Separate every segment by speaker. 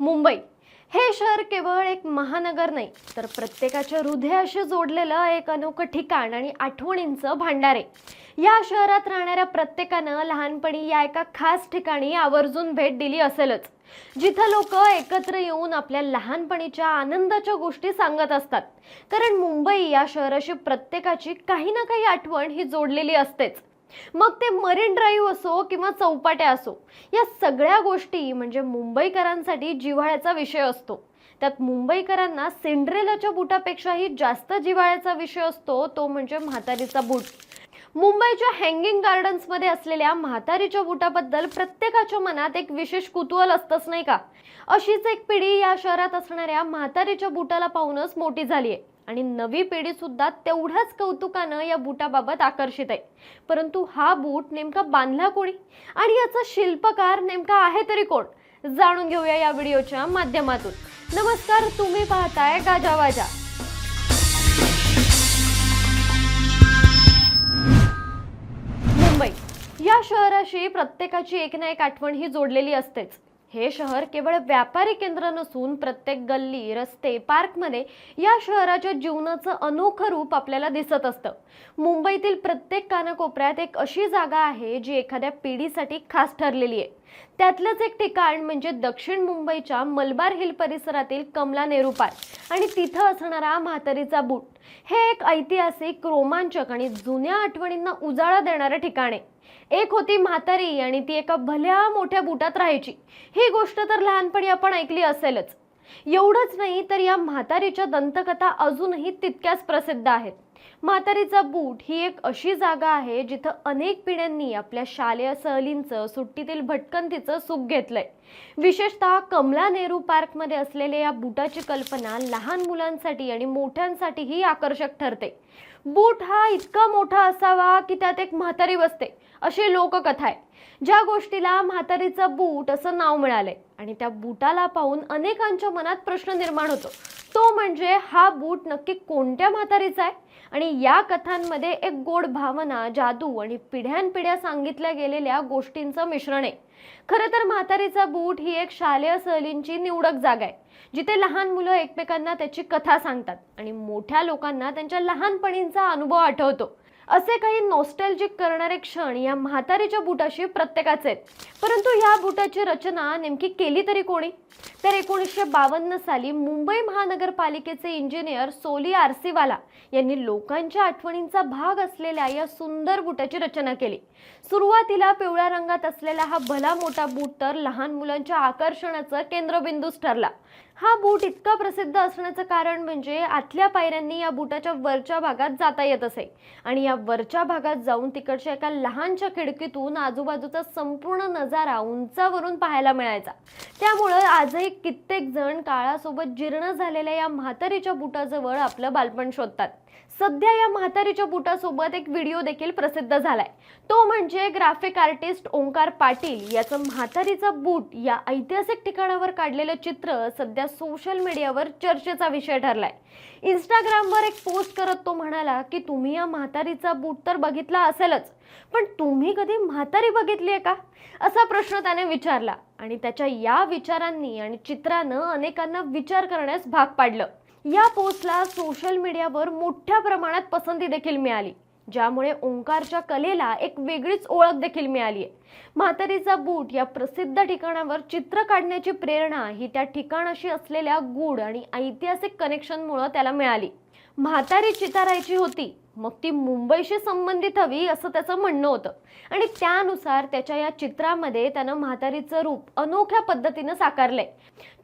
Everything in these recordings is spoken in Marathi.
Speaker 1: मुंबई. हे शहर केवळ एक महानगर नाही तर प्रत्येकाच्या हृदयाशी जोडलेलं एक अनोखं ठिकाण आणि आठवणींचं भांडार. आहे या शहरात राहणाऱ्या प्रत्येकानं लहानपणी या एका खास ठिकाणी आवर्जून भेट दिली असेलच जिथं लोक एकत्र येऊन आपल्या लहानपणीच्या आनंदाच्या गोष्टी सांगत असतात. कारण मुंबई या शहराशी प्रत्येकाची काही ना काही आठवण ही जोडलेली असतेच. मग ते मरीन ड्राईव्ह असो किंवा चौपाट्या असो या सगळ्या गोष्टी म्हणजे मुंबईकरांसाठी जिव्हाळ्याचा विषय असतो. त्यात मुंबईकरांना सिंड्रेलाच्या बुटापेक्षाही जास्त जिव्हाळ्याचा विषय असतो तो म्हणजे म्हातारीचा बूट. मुंबईच्या हँगिंग गार्डन्समध्ये असलेल्या म्हातारीच्या बुटाबद्दल प्रत्येकाच्या मनात एक विशेष कुतूहल असतंच नाही का? अशीच एक पिढी या शहरात असणाऱ्या म्हातारीच्या बुटाला पाहूनच मोठी झाली आहे आणि नवी पिढीसुद्धा तेवढ्याच कौतुकानं या बुटाबाबत आकर्षित आहे. परंतु हा बूट नेमका बांधला कोणी? आणि याचा शिल्पकार नेमका आहे तरी कोण? जाणून घेऊया या व्हिडिओच्या माध्यमातून. नमस्कार तुम्ही पाहताय गाजावाजा मुंबई. या शहराशी प्रत्येकाची एक ना एक आठवण ही जोडलेली असतेच. हे शहर केवळ व्यापारी केंद्र नसून प्रत्येक गल्ली रस्ते पार्कमध्ये या शहराच्या जीवनाचं अनोखं रूप आपल्याला दिसत असतं. मुंबईतील प्रत्येक कानाकोपऱ्यात एक अशी जागा आहे जी एखाद्या पिढीसाठी खास ठरलेली आहे. त्यातलंच एक ठिकाण म्हणजे दक्षिण मुंबईच्या मलबार हिल परिसरातील कमला नेहरू पार्क आणि तिथं असणारा म्हातारीचा बूट. हे एक ऐतिहासिक रोमांचक आणि जुन्या आठवणींना उजाळा देणारं ठिकाण आहे. एक होती म्हातारी आणि ती एका भल्या मोठ्या बुटात राहायची. ही गोष्ट तर लहानपणी आपण ऐकली असेलच. एवढंच नाही तर या म्हातारीच्या दंतकथा अजूनही तितक्याच प्रसिद्ध आहेत. म्हातारीचा बूट ही एक अशी जागा आहे जिथं अनेक पिढ्यांनी आपल्या शालेय सहलींचं सुट्टीतील भटकंतीचं सुख घेतलंय. विशेषतः कमला नेहरू पार्कमध्ये असलेल्या या बुटाची कल्पना लहान मुलांसाठी आणि मोठ्यांसाठीही आकर्षक ठरते. बूट हा इतका मोठा असावा की त्यात एक म्हातारी बसते अशी लोककथा आहे. ज्या गोष्टीला म्हातारीचा बूट असं नाव मिळालंय. आणि त्या बूटाला पाहून अनेकांच्या मनात प्रश्न निर्माण होतो. तो म्हणजे हा बूट नक्की कोणत्या म्हातारीचा आहे? आणि या कथांमध्ये एक गोड भावना जादू आणि पिढ्यानपिढ्या सांगितल्या गेलेल्या गोष्टींचं मिश्रण आहे. खरं तर म्हातारीचा बूट ही एक शालेय सहलींची निवडक जागा आहे जिथे लहान मुलं एकमेकांना त्याची कथा सांगतात आणि मोठ्या लोकांना त्यांच्या लहानपणींचा अनुभव आठवतो. असे काही नॉस्टॅल्जिक करणारे क्षण या म्हातारीच्या बुटाशी प्रत्येकाचे आहेत. परंतु या बुटाची रचना नेमकी केली तरी कोणी? तर एकोणीसशे बावन्न साली मुंबई महानगरपालिकेचे इंजिनियर सोली आरसीवाला यांनी लोकांच्या आठवणींचा भाग असलेल्या या सुंदर बुटाची रचना केली. सुरुवातीला पिवळ्या रंगात असलेला हा भला मोठा बूट तर लहान मुलांच्या आकर्षणाचं केंद्रबिंदूच ठरला. हा बूट इतका प्रसिद्ध असण्याचं कारण म्हणजे आतल्या पायऱ्यांनी या बुटाच्या वरच्या भागात जाता येत असे. आणि या वरच्या भागात जाऊन तिकडच्या एका लहानशा खिडकीतून आजूबाजूचा संपूर्ण नजारा उंचावरून पाहायला मिळायचा. त्यामुळं आजही कित्येक जण काळासोबत जीर्ण झालेल्या या म्हातारीच्या बुटाजवळ आपलं बालपण शोधतात. सध्या या म्हातारीच्या बुटासोबत एक व्हिडिओ देखील प्रसिद्ध झालाय. तो म्हणजे ग्राफिक आर्टिस्ट ओंकार पाटील याचं म्हातारीचा बूट या ऐतिहासिक ठिकाणावर काढलेलं चित्र सध्या सोशल मीडियावर चर्चेचा विषय ठरलाय. इंस्टाग्रामवर एक पोस्ट करत तो म्हणाला की तुम्ही या म्हातारीचा बूट तर बघितला असेलच पण तुम्ही कधी म्हातारी बघितली आहे का? असा प्रश्न त्याने विचारला आणि त्याच्या या विचारांनी आणि चित्रानं अनेकांना विचार करण्यास भाग पाडलं. या पोस्टला सोशल मीडियावर मोठ्या प्रमाणात पसंती देखील मिळाली ज्यामुळे ओंकारच्या कलेला एक वेगळीच ओळख देखील मिळाली आहे. म्हातारीचा बूट या प्रसिद्ध ठिकाणावर चित्र काढण्याची प्रेरणा ही त्या ठिकाणाशी असलेल्या गूढ आणि ऐतिहासिक कनेक्शनमुळं त्याला मिळाली. म्हातारी चितारायची होती. मग ती मुंबईशी संबंधित हवी असं त्याचं म्हणणं होतं. आणि त्यानुसार त्याच्या या चित्रामध्ये त्यानं म्हातारीचं रूप अनोख्या पद्धतीनं साकारलंय.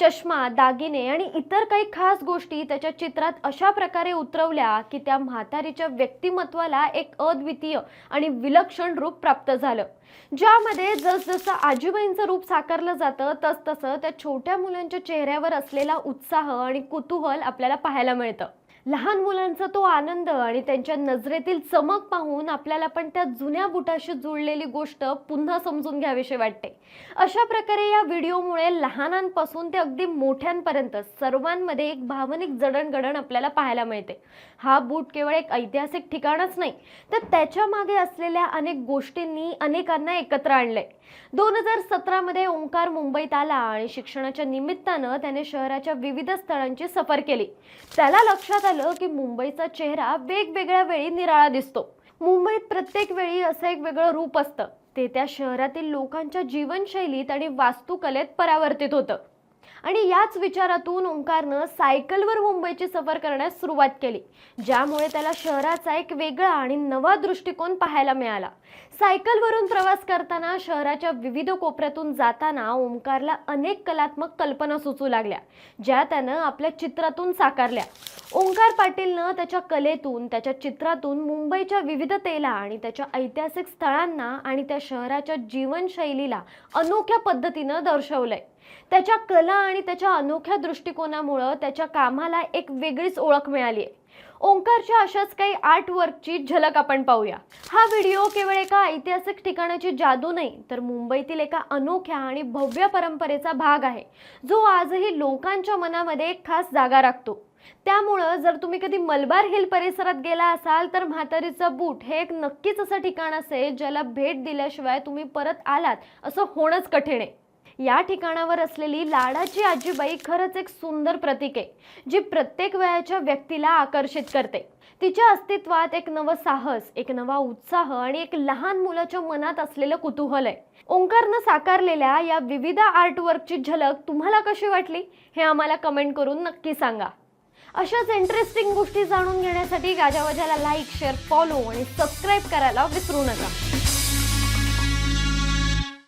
Speaker 1: चष्मा दागिने आणि इतर काही खास गोष्टी त्याच्या चित्रात अशा प्रकारे उतरवल्या की त्या म्हातारीच्या व्यक्तिमत्वाला एक अद्वितीय आणि विलक्षण रूप प्राप्त झालं. ज्यामध्ये जसजसं आजीबाईंचं रूप साकारलं जातं तसतसं त्या छोट्या मुलांच्या चेहऱ्यावर असलेला उत्साह आणि कुतूहल आपल्याला पाहायला मिळतं. लहान मुलांचा तो आनंद आणि त्यांच्या नजरेतील चमक पाहून आपल्याला पण त्या जुन्या बुटाशी जुळलेली गोष्ट पुन्हा समजून घ्यावीशी वाटते. अशा प्रकारे या व्हिडिओमुळे लहानांपासून ते अगदी मोठ्यांपर्यंत सर्वांमध्ये एक भावनिक जडणघडण आपल्याला पाहायला मिळते. हा बूट केवळ एक ऐतिहासिक ठिकाणच नाही तर त्याच्यामागे असलेल्या अनेक गोष्टींनी अनेकांना एकत्र आणलंय. दोन हजार सतरामध्ये ओंकार मुंबईत आला आणि शिक्षणाच्या निमित्तानं त्याने शहराच्या विविध स्थळांची सफर केली. त्याला लक्षात आलं की मुंबईचा चेहरा वेगवेगळ्या वेळी निराळा दिसतो. मुंबईत प्रत्येक वेळी असं एक वेगळं रूप असतं. ते त्या शहरातील लोकांच्या जीवनशैलीत आणि वास्तुकलेत परावर्तित होतं. आणि याच विचारातून ओंकारनं सायकलवर मुंबईची सफर करण्यास सुरुवात केली ज्यामुळे त्याला शहराचा एक वेगळा आणि नवा दृष्टिकोन पाहायला मिळाला. सायकलवरून प्रवास करताना शहराच्या विविध कोपऱ्यातून जाताना ओंकारला अनेक कलात्मक कल्पना सुचू लागल्या ज्या त्यानं आपल्या चित्रातून साकारल्या. ओंकार पाटीलनं त्याच्या कलेतून त्याच्या चित्रातून मुंबईच्या विविधतेला आणि त्याच्या ऐतिहासिक स्थळांना आणि त्या शहराच्या जीवनशैलीला अनोख्या पद्धतीनं दर्शवलंय. त्याच्या कला आणि त्याच्या अनोख्या दृष्टिकोनामुळं त्याच्या कामाला एक वेगळीच ओळख मिळाली आहे ओंकारच्या अशाच काही आर्ट वर्कची झलक आपण पाहूया. हा व्हिडिओ केवळ एका ऐतिहासिक ठिकाणाची जादू नाही तर मुंबईतील एका अनोख्या आणि भव्य परंपरेचा भाग आहे जो आजही लोकांच्या मनामध्ये एक खास जागा राखतो. त्यामुळं जर तुम्ही कधी मलबार हिल परिसरात गेला असाल तर म्हातारीचं बूट हे एक नक्कीच असं ठिकाण असेल ज्याला भेट दिल्याशिवाय तुम्ही परत आलात असं होणंच कठीण आहे. या ठिकाणावर असलेली लाडाची आजीबाई खरंच एक सुंदर प्रतीक आहे जी प्रत्येक वयाच्या व्यक्तीला आकर्षित करते. तिच्या अस्तित्वात एक नवं साहस एक नवा उत्साह आणि एक लहान मुलाच्या मनात असलेलं कुतूहल आहे. ओंकारनं साकारलेल्या या विविध आर्टवर्कची झलक तुम्हाला कशी वाटली हे आम्हाला कमेंट करून नक्की सांगा. अशाच इंटरेस्टिंग गोष्टी जाणून घेण्यासाठी गाजावाजाला लाईक शेअर फॉलो आणि सबस्क्राईब करायला विसरू नका.